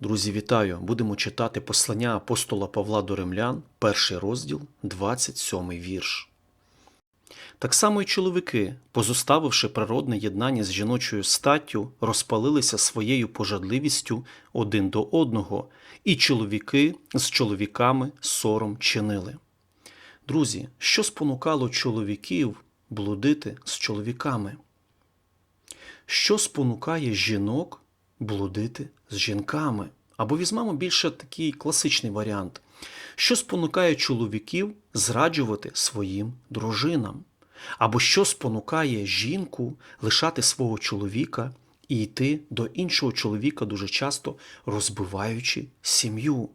Друзі, вітаю! Будемо читати послання апостола Павла до римлян, перший розділ, 27 вірш. Так само й чоловіки, позоставивши природне єднання з жіночою статтю, розпалилися своєю пожадливістю один до одного, і чоловіки з чоловіками сором чинили. Друзі, що спонукало чоловіків блудити з чоловіками? Що спонукає жінок блудити з жінками? Або візьмемо більше такий класичний варіант. Що спонукає чоловіків зраджувати своїм дружинам? Або що спонукає жінку лишати свого чоловіка і йти до іншого чоловіка, дуже часто розбиваючи сім'ю?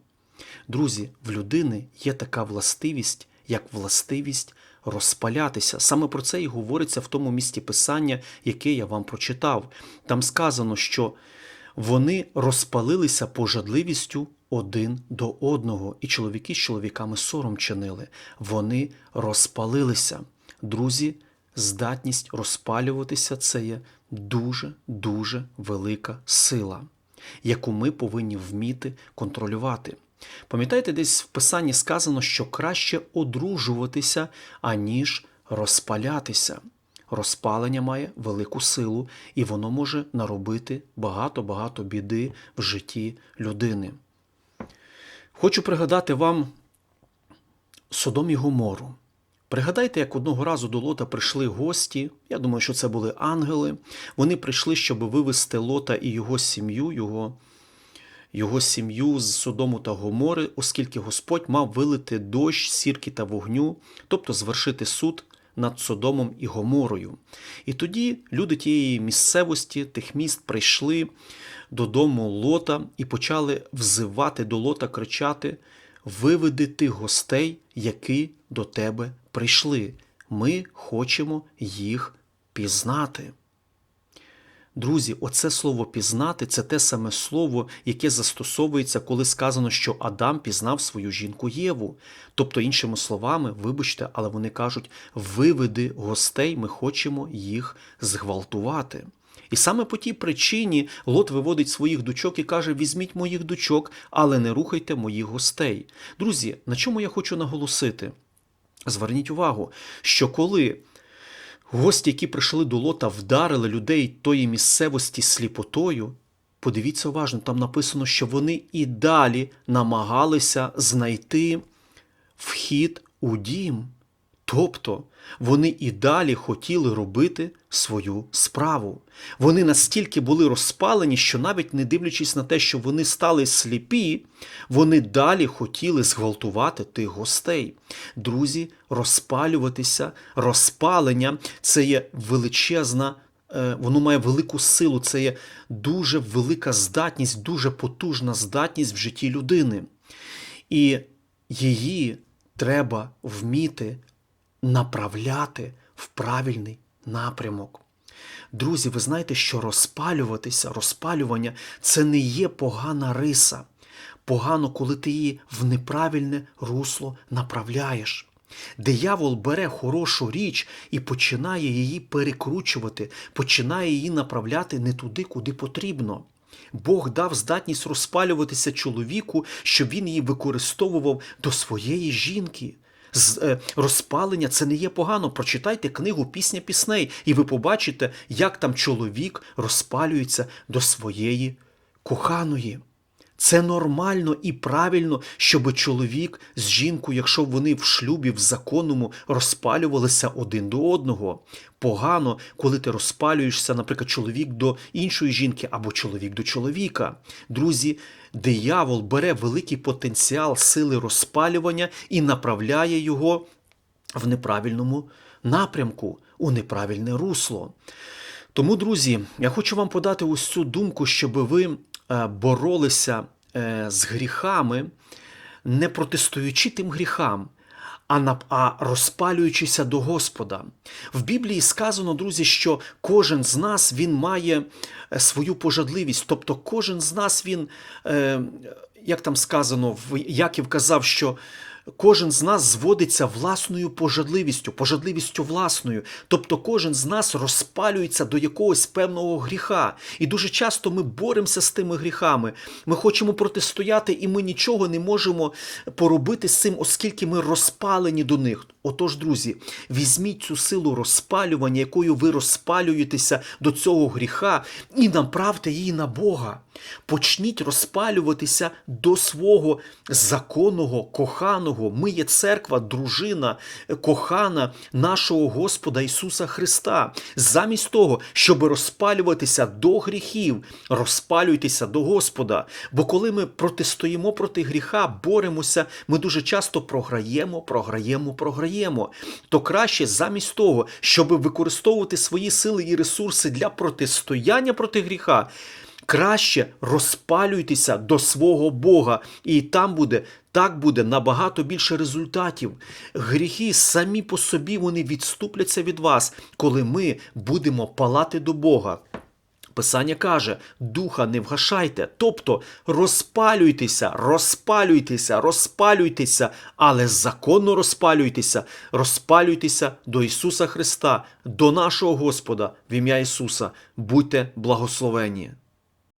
Друзі, в людини є така властивість, як властивість розпалятися. Саме про це і говориться в тому місці писання, яке я вам прочитав. Там сказано, що вони розпалилися пожадливістю один до одного, і чоловіки з чоловіками сором чинили. Вони розпалилися. Друзі, здатність розпалюватися це є дуже дуже велика сила, яку ми повинні вміти контролювати. Пам'ятаєте, десь в писанні сказано, що краще одружуватися, аніж розпалятися. Розпалення має велику силу, і воно може наробити багато-багато біди в житті людини. Хочу пригадати вам Содом і Гомору. Пригадайте, як одного разу до Лота прийшли гості. Я думаю, що це були ангели. Вони прийшли, щоб вивести Лота і його сім'ю, його, його сім'ю з Содому та Гомори, оскільки Господь мав вилити дощ, сірки та вогню, тобто звершити суд над Содомом і Гоморою. І тоді люди тієї місцевості, тих міст прийшли додому Лота і почали взивати до Лота, кричати: Виведи тих гостей, які до тебе прийшли. Ми хочемо їх пізнати. Друзі, оце слово пізнати це те саме слово, яке застосовується, коли сказано, що Адам пізнав свою жінку Єву. Тобто, іншими словами, вибачте, але вони кажуть: виведи гостей, ми хочемо їх зґвалтувати. І саме по тій причині Лот виводить своїх дочок і каже: візьміть моїх дочок, але не рухайте моїх гостей. Друзі, на чому я хочу наголосити? Зверніть увагу, що коли гості, які прийшли до Лота, вдарили людей тої місцевості сліпотою, подивіться уважно, там написано, що вони і далі намагалися знайти вхід у дім. Тобто вони і далі хотіли робити свою справу. Вони настільки були розпалені, що навіть не дивлячись на те, що вони стали сліпі, вони далі хотіли зґвалтувати тих гостей. Друзі, розпалюватися, розпалення це є величезна. е, Воно має велику силу, це є дуже велика здатність, дуже потужна здатність в житті людини. І її треба вміти направляти в правильний напрямок. Друзі, ви знаєте, що розпалюватися, розпалювання це не є погана риса. Погано, коли ти її в неправильне русло направляєш. Диявол бере хорошу річ і починає її перекручувати, починає її направляти не туди, куди потрібно. Бог дав здатність розпалюватися чоловіку, щоб він її використовував до своєї жінки. Е, розпалення це не є погано. Прочитайте книгу Пісня пісней, і ви побачите, як там чоловік розпалюється до своєї коханої. Це нормально і правильно, щоб чоловік з жінкою, якщо вони в шлюбі в законному розпалювалися один до одного. Погано, коли ти розпалюєшся, наприклад, чоловік до іншої жінки або чоловік до чоловіка. Друзі, диявол бере великий потенціал сили розпалювання і направляє його в неправильному напрямку, у неправильне русло. Тому, друзі, я хочу вам подати ось цю думку, щоб ви боролися е, з гріхами, не протестуючи тим гріхам, а, розпалюючися до Господа. В Біблії сказано, друзі, що кожен з нас він має е, свою пожадливість, тобто кожен з нас він, е, як там сказано, Яків казав, що кожен з нас зводиться власною пожадливістю, пожадливістю власною. Тобто кожен з нас розпалюється до якогось певного гріха. І дуже часто ми боремося з тими гріхами. Ми хочемо протистояти, і ми нічого не можемо поробити з цим, оскільки ми розпалені до них. Отож, друзі, візьміть цю силу розпалювання, якою ви розпалюєтеся до цього гріха, і направте її на Бога. Почніть розпалюватися до свого законного, коханого. Ми є церква, дружина, кохана нашого Господа Ісуса Христа. Замість того, щоб розпалюватися до гріхів, розпалюйтеся до Господа. Бо коли ми протистоїмо проти гріха, боремося, ми дуже часто програємо, програємо, програємо. То краще замість того, щоб використовувати свої сили і ресурси для протистояння проти гріха. Краще розпалюйтеся до свого Бога, і там буде так буде набагато більше результатів. Гріхи самі по собі вони відступляться від вас, коли ми будемо палати до Бога. Писання каже: духа не вгашайте, тобто розпалюйтеся, розпалюйтеся, розпалюйтеся, але законно розпалюйтеся, розпалюйтеся до Ісуса Христа, до нашого Господа в ім'я Ісуса. Будьте благословені.